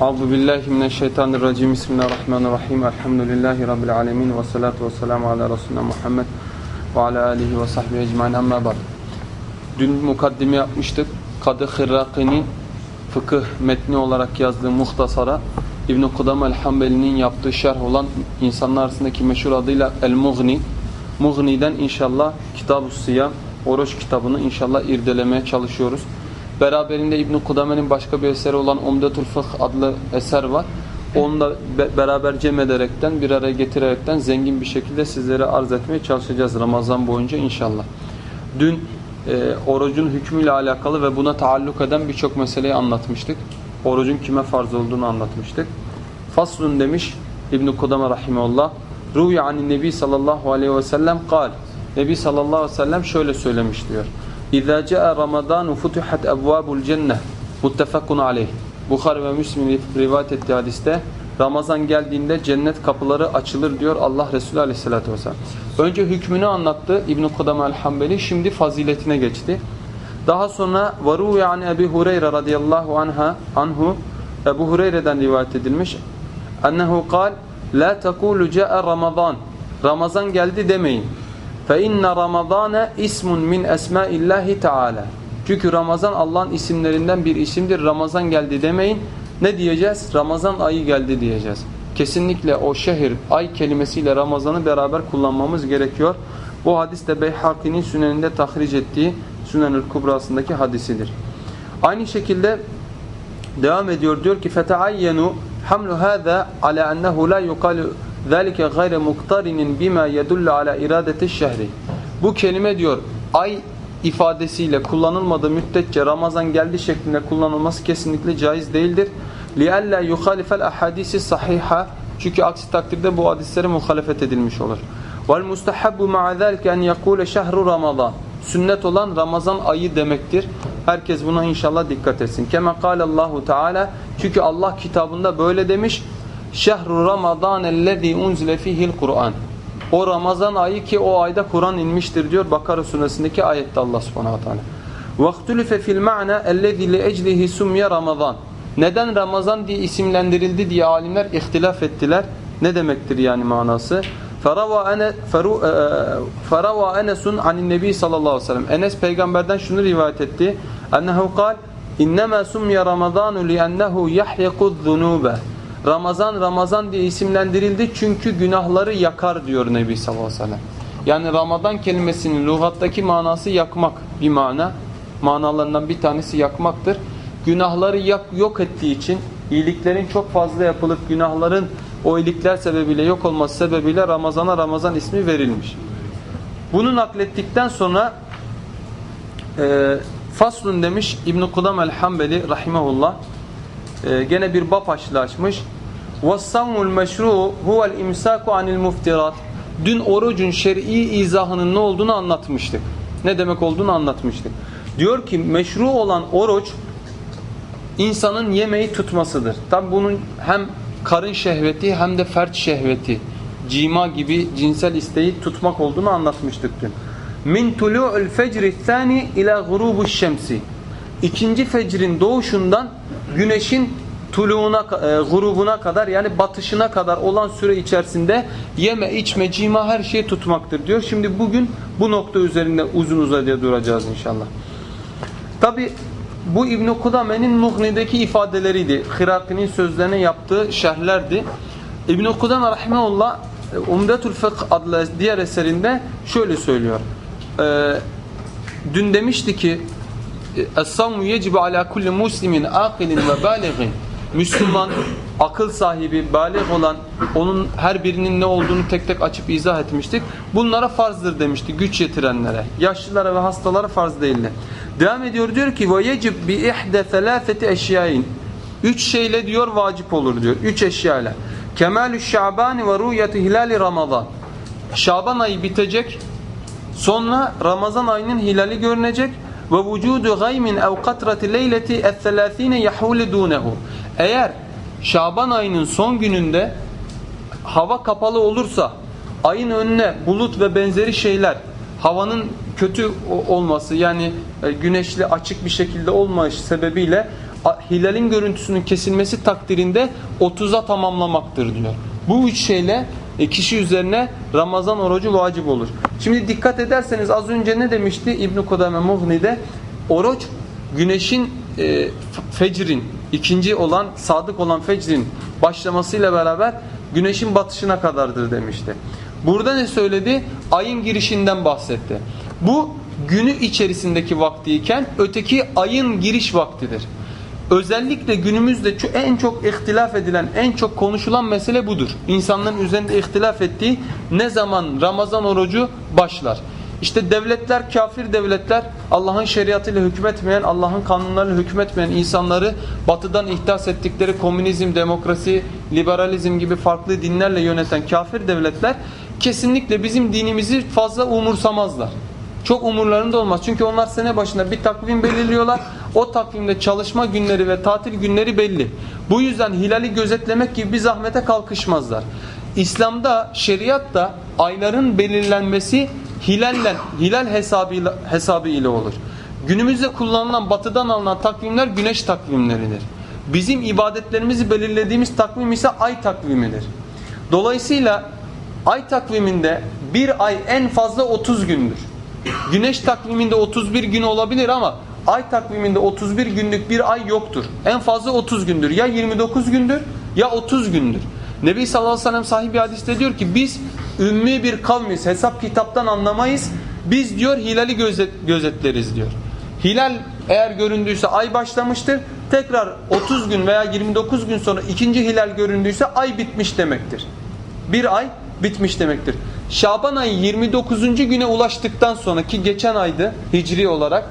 Euzu billahi mineşşeytanirracim. Bismillahirrahmanirrahim. Elhamdülillahi rabbil alamin ve salatu vesselamu ala resulina Muhammed ve ala alihi ve sahbihi ecmaîn. Amma ba'd. Dün mukaddime yapmıştık. Kadı Hırraki'nin fıkıh metni olarak yazdığı muhtasara İbn Kudam el-Hanbeli'nin yaptığı şerh olan insanlar arasındaki meşhur adıyla El-Mughni. Mughni'den inşallah Kitab-ı Siyam, oruç kitabını inşallah irdelemeye çalışıyoruz. Beraberinde İbn Kudame'nin başka bir eseri olan Umdetul Fıkh adlı eser var. Onu da be- beraber cem ederekten, bir araya getirerekten zengin bir şekilde sizlere arz etmeye çalışacağız Ramazan boyunca inşallah. Dün e, orucun hükmüyle alakalı ve buna taalluk eden birçok meseleyi anlatmıştık. Orucun kime farz olduğunu anlatmıştık. Faslun demiş İbn Kudame rahimeullah. Ruvi anin Nebi sallallahu aleyhi ve sellem kal. Nebi sallallahu aleyhi ve sellem şöyle söylemiş diyor. İza caa Ramazan futihat ebvabul cennet. Muttefakun aleyh. Bukhari ve Müslim rivayet ettiği hadiste Ramazan geldiğinde cennet kapıları açılır diyor Allah Resulü Aleyhisselatü Vesselam. Önce hükmünü anlattı İbn Kudame el-Hanbeli. Şimdi faziletine geçti. Daha sonra varu yani Ebi Hureyre radıyallahu anha anhu Ebu Hureyre'den rivayet edilmiş. Ennehu kal la tekulu caa Ramazan. Ramazan geldi demeyin. Fe inne Ramazane ismun min esmaillahi teala. Çünkü Ramazan Allah'ın isimlerinden bir isimdir. Ramazan geldi demeyin. Ne diyeceğiz? Ramazan ayı geldi diyeceğiz. Kesinlikle o şehir, ay kelimesiyle Ramazan'ı beraber kullanmamız gerekiyor. Bu hadis de Beyhaki'nin süneninde tahric ettiği Sünen-ül Kubra'sındaki hadisidir. Aynı şekilde devam ediyor diyor ki فَتَعَيَّنُوا حَمْلُ هَذَا عَلَى أَنَّهُ لَا يُقَالُ ذَلِكَ غَيْرَ مُقْتَرِنٍ بِمَا يَدُلُّ عَلى اِرَادَةِ الشَّهْرِ Bu kelime diyor ay ifadesiyle kullanılmadığı müddetçe Ramazan geldi şeklinde kullanılması kesinlikle caiz değildir. لِأَلَّا يُخَالِفَ الْأَحَادِيسِ صَحِيحَ Çünkü aksi takdirde bu hadislere muhalefet edilmiş olur. وَالْمُسْتَحَبُّ مَعَ ذَلْكَ أَنْ يَقُولَ شَهْرُ Ramazan Sünnet olan Ramazan ayı demektir. Herkes buna inşallah dikkat etsin. Kema Allahu Teala çünkü Allah kitabında böyle demiş. Şehru Ramazan ellezî unzile fihil Kur'an. O Ramazan ayı ki o ayda Kur'an inmiştir diyor Bakara suresindeki ayette Allah Subhanahu Teala. Fil ma'na ellezî li eclihi sumye Ramazan. Neden Ramazan diye isimlendirildi diye alimler ihtilaf ettiler. Ne demektir yani manası? Farawa feru farawa Enes'un anin Nebi sallallahu aleyhi ve sellem. Enes peygamberden şunu rivayet etti. Ennehu kal innema sumya Ramazanu li'ennehu yahyiqu zunuba. Ramazan Ramazan diye isimlendirildi çünkü günahları yakar diyor Nebi sallallahu aleyhi ve sellem. Yani Ramazan kelimesinin lügattaki manası yakmak bir mana. Manalarından bir tanesi yakmaktır. Günahları yak, yok ettiği için iyiliklerin çok fazla yapılıp günahların o iyilikler sebebiyle yok olması sebebiyle Ramazan'a Ramazan ismi verilmiş. Bunu naklettikten sonra e, Faslun demiş İbn-i Kudam el-Hambeli rahimahullah e, gene bir bab açmış. وَالصَّوْمُ الْمَشْرُعُ هُوَ الْاِمْسَاكُ عَنِ الْمُفْتِرَاتِ Dün orucun şer'i izahının ne olduğunu anlatmıştık. Ne demek olduğunu anlatmıştık. Diyor ki meşru olan oruç insanın yemeği tutmasıdır. Tabi bunun hem karın şehveti hem de fert şehveti, cima gibi cinsel isteği tutmak olduğunu anlatmıştık dün. Min tulu'ul fecri thani ila gurubuş şemsi. İkinci fecrin doğuşundan güneşin tuluğuna, e, grubuna kadar yani batışına kadar olan süre içerisinde yeme, içme, cima her şeyi tutmaktır diyor. Şimdi bugün bu nokta üzerinde uzun uzadıya duracağız inşallah. Tabi bu İbn Kudame'nin Mughni'deki ifadeleriydi. Hiraki'nin sözlerine yaptığı şerhlerdi. İbn Kudame rahimehullah Umdetul Fıkh adlı diğer eserinde şöyle söylüyor. Ee, dün demişti ki Es-savmu yecibu ala kulli muslimin akilin ve balighin Müslüman, akıl sahibi, balik olan onun her birinin ne olduğunu tek tek açıp izah etmiştik. Bunlara farzdır demişti güç yetirenlere. Yaşlılara ve hastalara farz değildi. Devam ediyor diyor ki bi ihde selâfeti eşyain. Üç şeyle diyor vacip olur diyor. Üç eşyayla. Kemalü şabani ve rüyeti hilali ramazan. Şaban ayı bitecek. Sonra Ramazan ayının hilali görünecek ve vücudu gaymin ev katrati leyleti es-selâsine yahule dûnehu. Eğer Şaban ayının son gününde hava kapalı olursa ayın önüne bulut ve benzeri şeyler havanın kötü olması yani e, güneşli açık bir şekilde olmayış sebebiyle hilalin görüntüsünün kesilmesi takdirinde 30'a tamamlamaktır diyor. Bu üç şeyle e, kişi üzerine Ramazan orucu vacip olur. Şimdi dikkat ederseniz az önce ne demişti İbn-i Kudame Mughni'de? Oruç güneşin e, fecrin ikinci olan sadık olan fecrin başlamasıyla beraber güneşin batışına kadardır demişti. Burada ne söyledi? Ayın girişinden bahsetti. Bu günü içerisindeki vaktiyken öteki ayın giriş vaktidir. Özellikle günümüzde en çok ihtilaf edilen, en çok konuşulan mesele budur. İnsanların üzerinde ihtilaf ettiği ne zaman Ramazan orucu başlar. İşte devletler, kafir devletler, Allah'ın şeriatıyla hükmetmeyen, Allah'ın kanunlarıyla hükmetmeyen insanları batıdan ihdas ettikleri komünizm, demokrasi, liberalizm gibi farklı dinlerle yöneten kafir devletler kesinlikle bizim dinimizi fazla umursamazlar. Çok umurlarında olmaz. Çünkü onlar sene başında bir takvim belirliyorlar. O takvimde çalışma günleri ve tatil günleri belli. Bu yüzden hilali gözetlemek gibi bir zahmete kalkışmazlar. İslam'da, şeriatta ayların belirlenmesi hilalle, hilal hesabıyla, hesabı ile olur. Günümüzde kullanılan batıdan alınan takvimler güneş takvimleridir. Bizim ibadetlerimizi belirlediğimiz takvim ise ay takvimidir. Dolayısıyla ay takviminde bir ay en fazla 30 gündür. Güneş takviminde 31 gün olabilir ama ay takviminde 31 günlük bir ay yoktur. En fazla 30 gündür. Ya 29 gündür ya 30 gündür. Nebi sallallahu aleyhi ve sellem sahibi hadiste diyor ki biz ümmi bir kavmiz. Hesap kitaptan anlamayız. Biz diyor hilali gözet, gözetleriz diyor. Hilal eğer göründüyse ay başlamıştır. Tekrar 30 gün veya 29 gün sonra ikinci hilal göründüyse ay bitmiş demektir. Bir ay bitmiş demektir. Şaban ayı 29. güne ulaştıktan sonra ki geçen aydı hicri olarak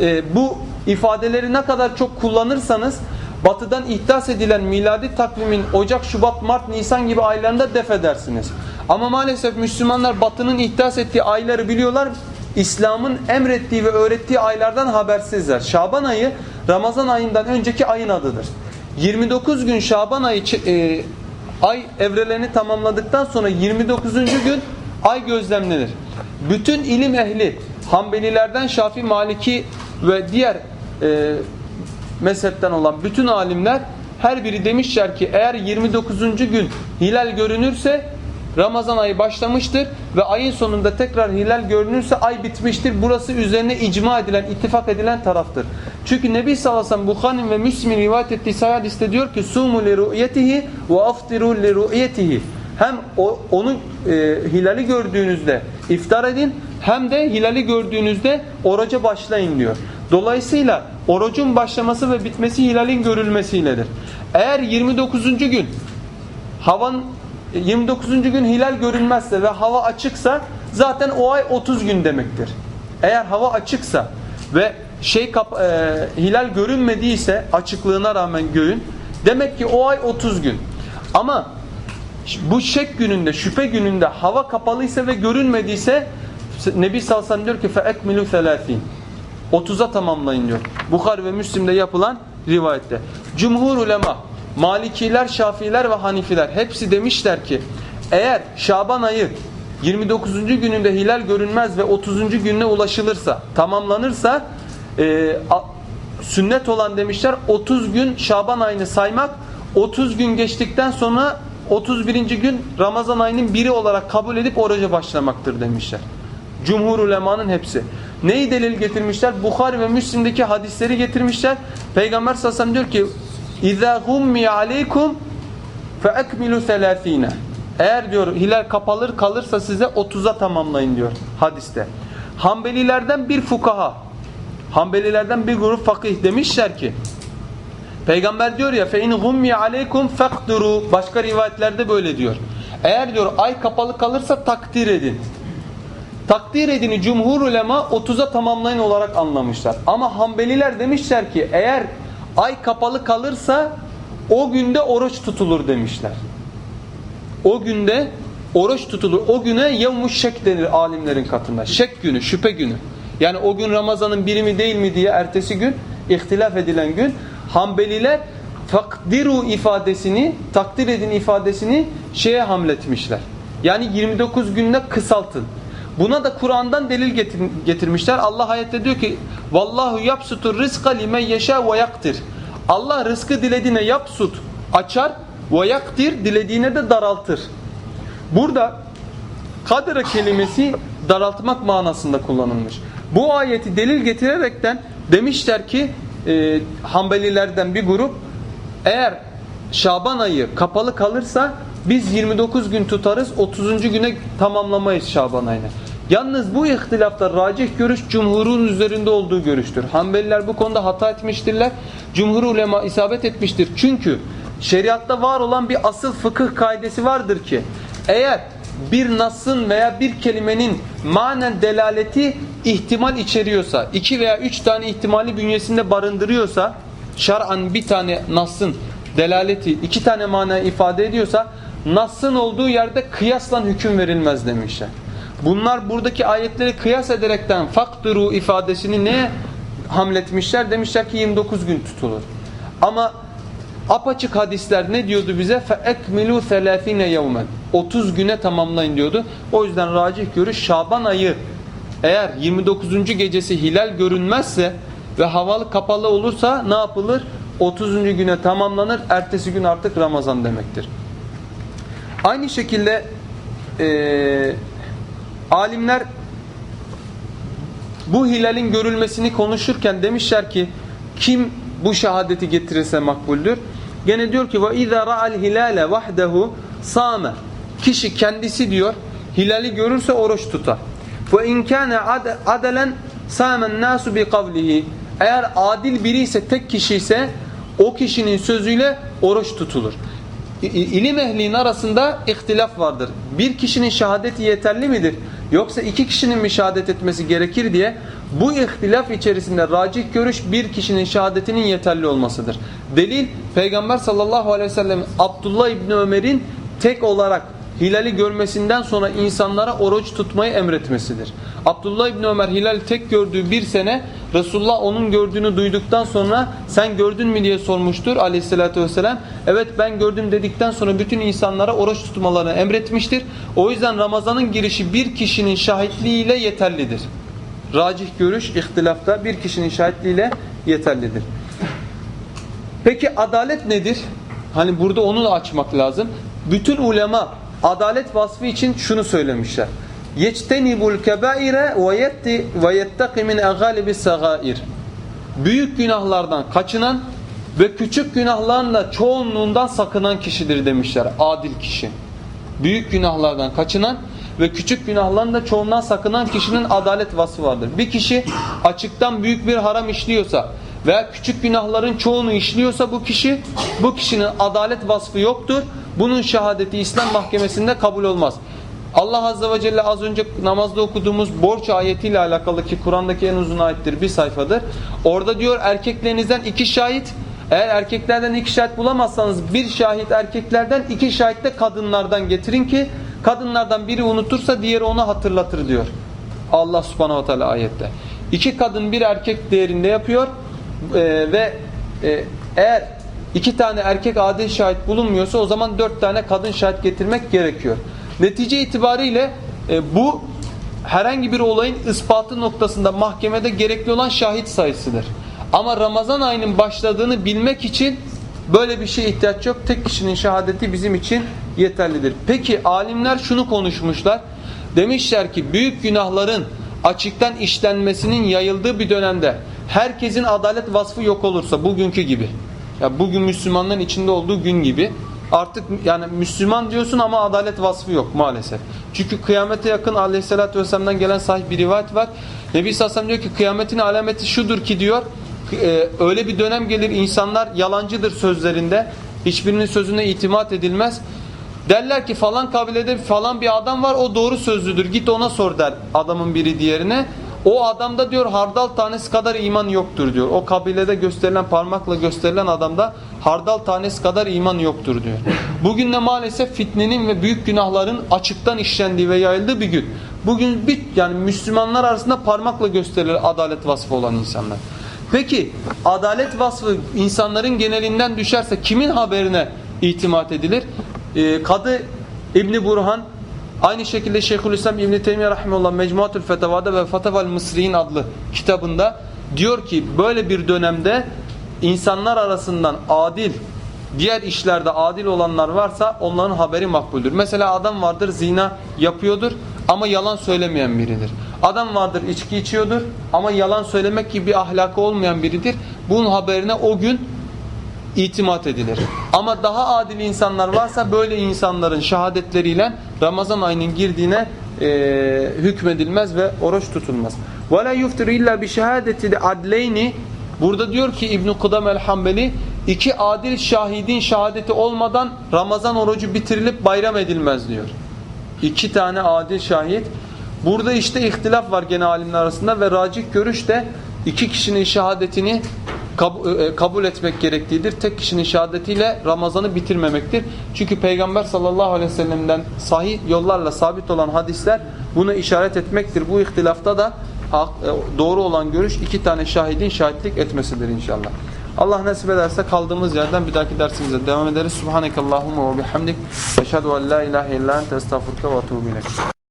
e, bu ifadeleri ne kadar çok kullanırsanız batıdan ihdas edilen miladi takvimin Ocak, Şubat, Mart, Nisan gibi aylarında def edersiniz. Ama maalesef Müslümanlar batının ihdas ettiği ayları biliyorlar. İslam'ın emrettiği ve öğrettiği aylardan habersizler. Şaban ayı Ramazan ayından önceki ayın adıdır. 29 gün Şaban ayı e, ay evrelerini tamamladıktan sonra 29. gün ay gözlemlenir. Bütün ilim ehli Hanbelilerden Şafi, Maliki ve diğer e, mezhepten olan bütün alimler her biri demişler ki eğer 29. gün hilal görünürse Ramazan ayı başlamıştır ve ayın sonunda tekrar hilal görünürse ay bitmiştir. Burası üzerine icma edilen, ittifak edilen taraftır. Çünkü Nebi sallallahu aleyhi ve ve Müslim'in rivayet ettiği sahih hadiste diyor ki sumu li ru'yetihi ve aftiru li ru'yetihi. Hem o, onu e, hilali gördüğünüzde iftar edin hem de hilali gördüğünüzde oruca başlayın diyor. Dolayısıyla orucun başlaması ve bitmesi hilalin görülmesiyledir. Eğer 29. gün havan 29. gün hilal görünmezse ve hava açıksa zaten o ay 30 gün demektir. Eğer hava açıksa ve şey kap e, hilal görünmediyse açıklığına rağmen göğün demek ki o ay 30 gün. Ama bu şek gününde, şüphe gününde hava kapalıysa ve görünmediyse Nebi Salsam diyor ki feekmilu 30. 30'a tamamlayın diyor. Bukhari ve Müslim'de yapılan rivayette. Cumhur ulema Malikiler, Şafiler ve Hanifiler hepsi demişler ki eğer Şaban ayı 29. gününde hilal görünmez ve 30. gününe ulaşılırsa, tamamlanırsa e, sünnet olan demişler 30 gün Şaban ayını saymak 30 gün geçtikten sonra 31. gün Ramazan ayının biri olarak kabul edip oruca başlamaktır demişler. Cumhur ulemanın hepsi. Neyi delil getirmişler? Bukhari ve Müslim'deki hadisleri getirmişler. Peygamber sallallahu diyor ki İza hummi aleykum fe ekmilu. Eğer diyor hilal kapalır kalırsa size 30'a tamamlayın diyor hadiste. Hanbelilerden bir fukaha, Hanbelilerden bir grup fakih demişler ki Peygamber diyor ya fe in hummi aleykum fakduru. Başka rivayetlerde böyle diyor. Eğer diyor ay kapalı kalırsa takdir edin. Takdir edini cumhur ulema 30'a tamamlayın olarak anlamışlar. Ama Hanbeliler demişler ki eğer ay kapalı kalırsa o günde oruç tutulur demişler. O günde oruç tutulur. O güne yevmuş şek denir alimlerin katında. Şek günü, şüphe günü. Yani o gün Ramazan'ın biri mi değil mi diye ertesi gün ihtilaf edilen gün Hanbeliler takdiru ifadesini, takdir edin ifadesini şeye hamletmişler. Yani 29 günde kısaltın. Buna da Kur'an'dan delil getir- getirmişler. Allah ayette diyor ki: "Vallahu yapsutur rizqa limen yeşâ ve yaktir." Allah rızkı dilediğine yapsut açar ve yaktir dilediğine de daraltır. Burada kadra kelimesi daraltmak manasında kullanılmış. Bu ayeti delil getirerekten demişler ki e, Hanbelilerden bir grup eğer Şaban ayı kapalı kalırsa biz 29 gün tutarız 30. güne tamamlamayız Şaban ayını. Yalnız bu ihtilafta racih görüş cumhurun üzerinde olduğu görüştür. Hanbeliler bu konuda hata etmiştirler. Cumhur ulema isabet etmiştir. Çünkü şeriatta var olan bir asıl fıkıh kaidesi vardır ki eğer bir nasın veya bir kelimenin manen delaleti ihtimal içeriyorsa, iki veya üç tane ihtimali bünyesinde barındırıyorsa, şar'an bir tane nasın delaleti iki tane mana ifade ediyorsa, nasın olduğu yerde kıyasla hüküm verilmez demişler. Bunlar buradaki ayetleri kıyas ederekten fakturu ifadesini neye hamletmişler? Demişler ki 29 gün tutulur. Ama apaçık hadisler ne diyordu bize? فَاَكْمِلُوا ثَلَاثِينَ يَوْمًا 30 güne tamamlayın diyordu. O yüzden racih görüş Şaban ayı eğer 29. gecesi hilal görünmezse ve havalı kapalı olursa ne yapılır? 30. güne tamamlanır. Ertesi gün artık Ramazan demektir. Aynı şekilde eee alimler bu hilalin görülmesini konuşurken demişler ki kim bu şehadeti getirirse makbuldür. Gene diyor ki ve iza ra'al hilale vahdehu same. Kişi kendisi diyor hilali görürse oruç tutar. Ve in kana adelen samen nasu bi kavlihi. Eğer adil biri ise tek kişi ise o kişinin sözüyle oruç tutulur. İlim ehlinin arasında ihtilaf vardır. Bir kişinin şehadeti yeterli midir? Yoksa iki kişinin mi şehadet etmesi gerekir diye bu ihtilaf içerisinde racih görüş bir kişinin şehadetinin yeterli olmasıdır. Delil Peygamber sallallahu aleyhi ve sellem Abdullah İbni Ömer'in tek olarak hilali görmesinden sonra insanlara oruç tutmayı emretmesidir. Abdullah İbni Ömer hilali tek gördüğü bir sene Resulullah onun gördüğünü duyduktan sonra sen gördün mü diye sormuştur aleyhissalatü vesselam. Evet ben gördüm dedikten sonra bütün insanlara oruç tutmalarını emretmiştir. O yüzden Ramazan'ın girişi bir kişinin şahitliğiyle yeterlidir. Racih görüş ihtilafta bir kişinin şahitliğiyle yeterlidir. Peki adalet nedir? Hani burada onu da açmak lazım. Bütün ulema adalet vasfı için şunu söylemişler. Yeçtenibul kebaire ve yetti ve yettaki min sagair. Büyük günahlardan kaçınan ve küçük günahların da çoğunluğundan sakınan kişidir demişler. Adil kişi. Büyük günahlardan kaçınan ve küçük günahların da çoğundan sakınan kişinin adalet vasfı vardır. Bir kişi açıktan büyük bir haram işliyorsa veya küçük günahların çoğunu işliyorsa bu kişi bu kişinin adalet vasfı yoktur. Bunun şehadeti İslam mahkemesinde kabul olmaz. Allah Azze ve Celle az önce namazda okuduğumuz borç ayetiyle alakalı ki Kur'an'daki en uzun ayettir bir sayfadır. Orada diyor erkeklerinizden iki şahit eğer erkeklerden iki şahit bulamazsanız bir şahit erkeklerden iki şahit de kadınlardan getirin ki kadınlardan biri unutursa diğeri onu hatırlatır diyor. Allah subhanahu wa ta'ala ayette. İki kadın bir erkek değerinde yapıyor ee, ve e, eğer iki tane erkek adil şahit bulunmuyorsa o zaman dört tane kadın şahit getirmek gerekiyor. Netice itibariyle e, bu herhangi bir olayın ispatı noktasında mahkemede gerekli olan şahit sayısıdır. Ama Ramazan ayının başladığını bilmek için böyle bir şeye ihtiyaç yok. Tek kişinin şehadeti bizim için yeterlidir. Peki alimler şunu konuşmuşlar. Demişler ki büyük günahların açıktan işlenmesinin yayıldığı bir dönemde herkesin adalet vasfı yok olursa bugünkü gibi. Ya bugün Müslümanların içinde olduğu gün gibi artık yani Müslüman diyorsun ama adalet vasfı yok maalesef. Çünkü kıyamete yakın aleyhissalatü vesselam'dan gelen sahih bir rivayet var. Nebi Sassam diyor ki kıyametin alameti şudur ki diyor e, öyle bir dönem gelir insanlar yalancıdır sözlerinde. Hiçbirinin sözüne itimat edilmez. Derler ki falan kabilede falan bir adam var o doğru sözlüdür git ona sor der adamın biri diğerine. O adamda diyor hardal tanesi kadar iman yoktur diyor. O kabilede gösterilen parmakla gösterilen adamda hardal tanesi kadar iman yoktur diyor. Bugün de maalesef fitnenin ve büyük günahların açıktan işlendiği ve yayıldığı bir gün. Bugün bir yani Müslümanlar arasında parmakla gösterilir adalet vasfı olan insanlar. Peki adalet vasfı insanların genelinden düşerse kimin haberine itimat edilir? Ee, Kadı İbni Burhan Aynı şekilde Şeyhülislam İbn Teymiyye rahimehullah Mecmuatül Fetavada ve Fataval Mısri'in adlı kitabında diyor ki böyle bir dönemde insanlar arasından adil diğer işlerde adil olanlar varsa onların haberi makbuldür. Mesela adam vardır zina yapıyordur ama yalan söylemeyen biridir. Adam vardır içki içiyordur ama yalan söylemek gibi bir ahlakı olmayan biridir. Bunun haberine o gün itimat edilir. Ama daha adil insanlar varsa böyle insanların şehadetleriyle Ramazan ayının girdiğine e, hükmedilmez ve oruç tutulmaz. وَلَا يُفْتِرُ اِلَّا بِشَهَادَةِ الْعَدْلَيْنِ Burada diyor ki İbn-i Kudam el-Hambeli iki adil şahidin şehadeti olmadan Ramazan orucu bitirilip bayram edilmez diyor. İki tane adil şahit. Burada işte ihtilaf var gene alimler arasında ve racih görüş de iki kişinin şehadetini kab- e, kabul etmek gerektiğidir. Tek kişinin şehadetiyle Ramazan'ı bitirmemektir. Çünkü Peygamber sallallahu aleyhi ve sellem'den sahih yollarla sabit olan hadisler bunu işaret etmektir. Bu ihtilafta da e, doğru olan görüş iki tane şahidin şahitlik etmesidir inşallah. Allah nasip ederse kaldığımız yerden bir dahaki dersimize devam ederiz. Subhanekallahumma ve bihamdik. Eşhedü en la ilahe illa ente estağfurke ve etûbü.